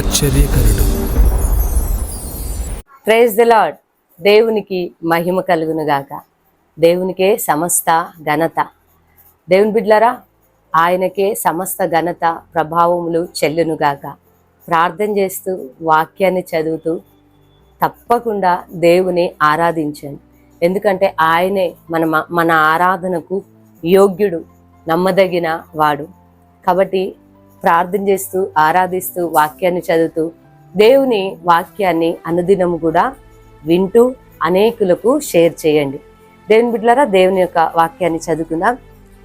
ఆశ్చర్యకరుడు. Praise the lord దేవునికి మహిమ కలుగునుగాక. దేవునికే సమస్త ఘనత. దేవుని బిడ్లరా ఆయనకే సమస్త ఘనత ప్రభావములు చెల్లును గాక ప్రార్థన చేస్తూ వాక్యాన్ని చదువుతూ తప్పకుండా దేవుని ఆరాధించండి. ఎందుకంటే ఆయనే మన మన ఆరాధనకు యోగ్యుడు నమ్మదగిన వాడు. కాబట్టి ప్రార్థన చేస్తూ ఆరాధిస్తూ వాక్యాన్ని చదువుతూ దేవుని వాక్యాన్ని అనుదినం కూడా వింటూ అనేకులకు షేర్ చేయండి. దేవుని బిడ్డలారా దేవుని యొక్క వాక్యాన్ని చదువుకుందాం.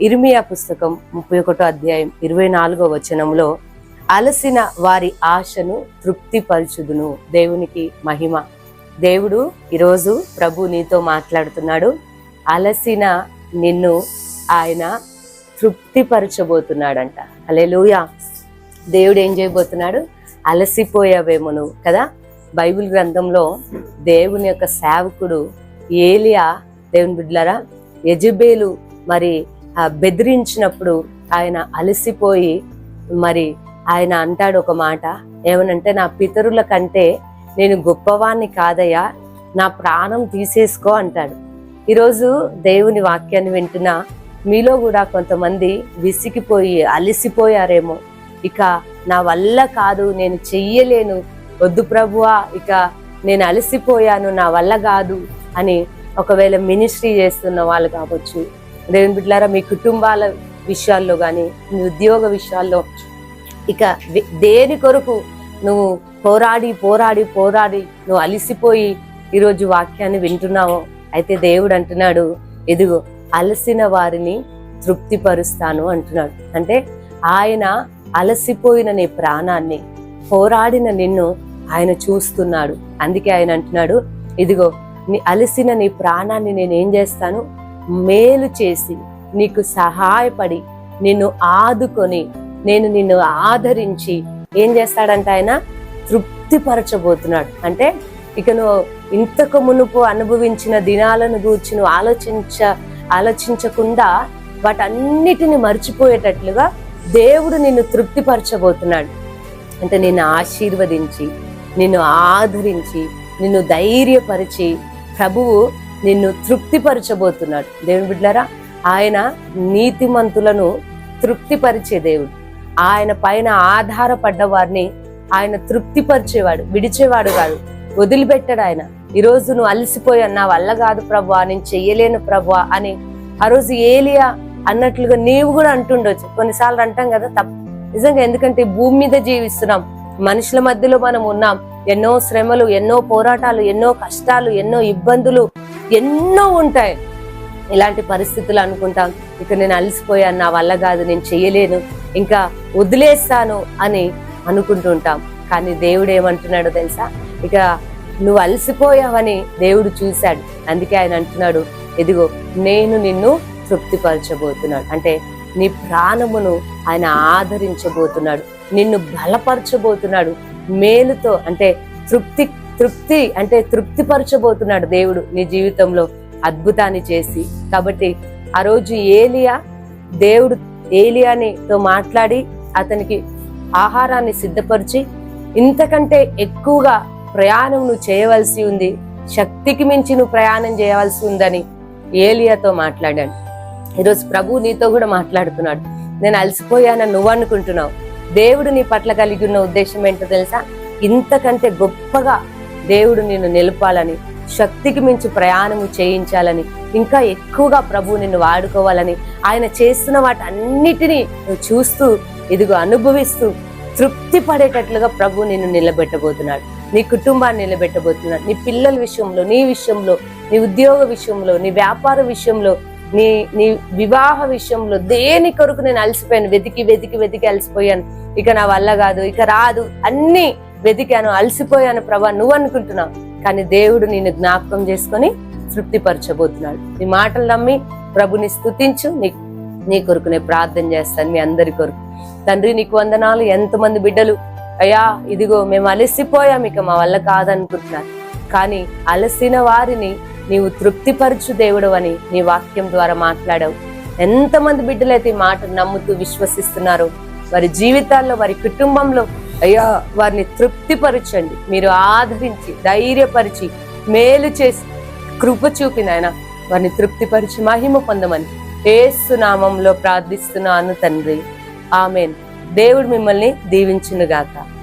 ఇర్మియా పుస్తకం ముప్పై ఒకటో అధ్యాయం ఇరవై నాలుగో వచనంలో అలసిన వారి ఆశను తృప్తిపరచుదును దేవునికి మహిమ. దేవుడు ఈరోజు ప్రభు నీతో మాట్లాడుతున్నాడు. అలసిన నిన్ను ఆయన తృప్తిపరచబోతున్నాడంట. అలెలుయా దేవుడు ఏం చేయబోతున్నాడు? అలసిపోయావేమో నువ్వు కదా? బైబిల్ గ్రంథంలో దేవుని యొక్క సేవకుడు ఏలియా దేవుని బిడ్లరా యజుబేలు మరి బెదిరించినప్పుడు ఆయన అలసిపోయి మరి ఆయన అంటాడు ఒక మాట ఏమనంటే నా పితరుల కంటే నేను గొప్పవాణ్ణి కాదయ్యా నా ప్రాణం తీసేసుకో అంటాడు. ఈరోజు దేవుని వాక్యాన్ని వింటున్న మీలో కూడా కొంతమంది విసిగిపోయి అలసిపోయారేమో. ఇక నా వల్ల కాదు నేను చెయ్యలేను. వద్దు ప్రభువా ఇక నేను అలసిపోయాను నా వల్ల కాదు అని ఒకవేళ మినిస్ట్రీ చేస్తున్న వాళ్ళు కావచ్చు. దేవుని బిడ్డారా మీ కుటుంబాల విషయాల్లో కానీ మీ ఉద్యోగ విషయాల్లో ఇక దేని కొరకు నువ్వు పోరాడి పోరాడి పోరాడి నువ్వు అలిసిపోయి ఈరోజు వాక్యాన్ని వింటున్నావు అయితే దేవుడు అంటున్నాడు ఎదుగో అలసిన వారిని తృప్తిపరుస్తాను అంటున్నాడు. అంటే ఆయన అలసిపోయిన నీ ప్రాణాన్ని పోరాడిన నిన్ను ఆయన చూస్తున్నాడు. అందుకే ఆయన అంటున్నాడు ఇదిగో నీ అలసిన నీ ప్రాణాన్ని నేను ఏం చేస్తాను? మేలు చేసి నీకు సహాయపడి నిన్ను ఆదుకొని నేను నిన్ను ఆదరించి ఏం చేస్తాడంటే ఆయన? తృప్తిపరచబోతున్నాడు. అంటే ఇక నువ్వు ఇంతకు మునుపు అనుభవించిన దినాలను గూర్చి నువ్వు ఆలోచించ ఆలోచించకుండా వాటన్నిటిని మర్చిపోయేటట్లుగా దేవుడు నిన్ను తృప్తిపరచబోతున్నాడు. అంటే నిన్ను ఆశీర్వదించి నిన్ను ఆదరించి నిన్ను ధైర్యపరిచి ప్రభువు నిన్ను తృప్తిపరచబోతున్నాడు. దేవుని బిడ్డారా ఆయన నీతిమంతులను తృప్తిపరిచే దేవుడు. ఆయన పైన ఆధారపడ్డ వారిని ఆయన తృప్తిపరిచేవాడు విడిచేవాడు కాదు. వదిలిపెట్టాడు ఆయన. ఈరోజు నువ్వు అలసిపోయా నా వల్ల కాదు ప్రభా నేను చెయ్యలేను ప్రభా అని ఆ రోజు ఏలియా అన్నట్లుగా నీవు కూడా అంటుండొచ్చు. కొన్నిసార్లు అంటాం కదా తప్ప నిజంగా ఎందుకంటే భూమి మీద జీవిస్తున్నాం. మనుషుల మధ్యలో మనం ఉన్నాం. ఎన్నో శ్రమలు ఎన్నో పోరాటాలు ఎన్నో కష్టాలు ఎన్నో ఇబ్బందులు ఎన్నో ఉంటాయి. ఇలాంటి పరిస్థితులు అనుకుంటాం. ఇక నేను అలసిపోయాను నా వల్ల కాదు నేను చేయలేను ఇంకా వదిలేస్తాను అని అనుకుంటుంటాం కానీ దేవుడు ఏమంటున్నాడు తెలుసా? ఇక నువ్వు అలసిపోయావని దేవుడు చూశాడు. అందుకే ఆయన అంటున్నాడు ఇదిగో నేను నిన్ను తృప్తిపరచబోతున్నాడు. అంటే నీ ప్రాణమును ఆయన ఆదరించబోతున్నాడు. నిన్ను బలపరచబోతున్నాడు. మేలుతో అంటే తృప్తి తృప్తి అంటే తృప్తిపరచబోతున్నాడు దేవుడు నీ జీవితంలో అద్భుతాన్ని చేసి. కాబట్టి ఆ రోజు ఏలియా దేవుడు ఏలియానితో మాట్లాడి అతనికి ఆహారాన్ని సిద్ధపరిచి ఇంతకంటే ఎక్కువగా ప్రయాణం నువ్వు చేయవలసి ఉంది శక్తికి మించి నువ్వు ప్రయాణం చేయవలసి ఉందని ఏలియాతో మాట్లాడాడు. ఈరోజు ప్రభు నీతో కూడా మాట్లాడుతున్నాడు. నేను అలసిపోయానని నువ్వు అనుకుంటున్నావు. దేవుడు నీ పట్ల కలిగి ఉన్న ఉద్దేశం ఏంటో తెలుసా? ఇంతకంటే గొప్పగా దేవుడు నిన్ను నిలపాలని శక్తికి మించి ప్రయాణము చేయించాలని ఇంకా ఎక్కువగా ప్రభు నిన్ను వాడుకోవాలని ఆయన చేస్తున్న వాటన్నిటినీ నువ్వు చూస్తూ ఇదిగో అనుభవిస్తూ తృప్తి పడేటట్లుగా ప్రభు నిన్ను నిలబెట్టబోతున్నాడు. నీ కుటుంబాన్ని నిలబెట్టబోతున్నాడు. నీ పిల్లల విషయంలో నీ విషయంలో నీ ఉద్యోగ విషయంలో నీ వ్యాపార విషయంలో నీ నీ వివాహ విషయంలో దేని కొరకు నేను అలసిపోయాను? వెతికి వెతికి వెతికి అలసిపోయాను. ఇక నా వల్ల కాదు ఇక రాదు అన్ని వెతికాను అలసిపోయాను ప్రభా నువ్వు అనుకుంటున్నావు. కానీ దేవుడు నిన్ను జ్ఞాపకం చేసుకొని తృప్తిపరచబోతున్నాడు. నీ మాటలు నమ్మి ప్రభుని స్థుతించు నీ నీ కొరకు నేను ప్రార్థన చేస్తాను మీ అందరి కొరకు. తండ్రి నీకు వందనాలు ఎంతమంది బిడ్డలు. అయ్యా ఇదిగో మేము అలసిపోయాం ఇక మా వల్ల కాదనుకుంటున్నారు. కానీ అలసిన వారిని నీవు తృప్తిపరచు దేవుడు అని నీ వాక్యం ద్వారా మాట్లాడావు. ఎంతమంది బిడ్డలైతే ఈ మాట నమ్ముతూ విశ్వసిస్తున్నారు వారి జీవితాల్లో వారి కుటుంబంలో అయ్యా వారిని తృప్తిపరచండి. మీరు ఆదరించి ధైర్యపరిచి మేలు చేసి కృప చూపిన ఆయన వారిని తృప్తిపరిచి మహిమ పొందమని ఏసునామంలో ప్రార్థిస్తున్నాను తండ్రి. ఆమెన్. దేవుడు మిమ్మల్ని దీవించునుగాక.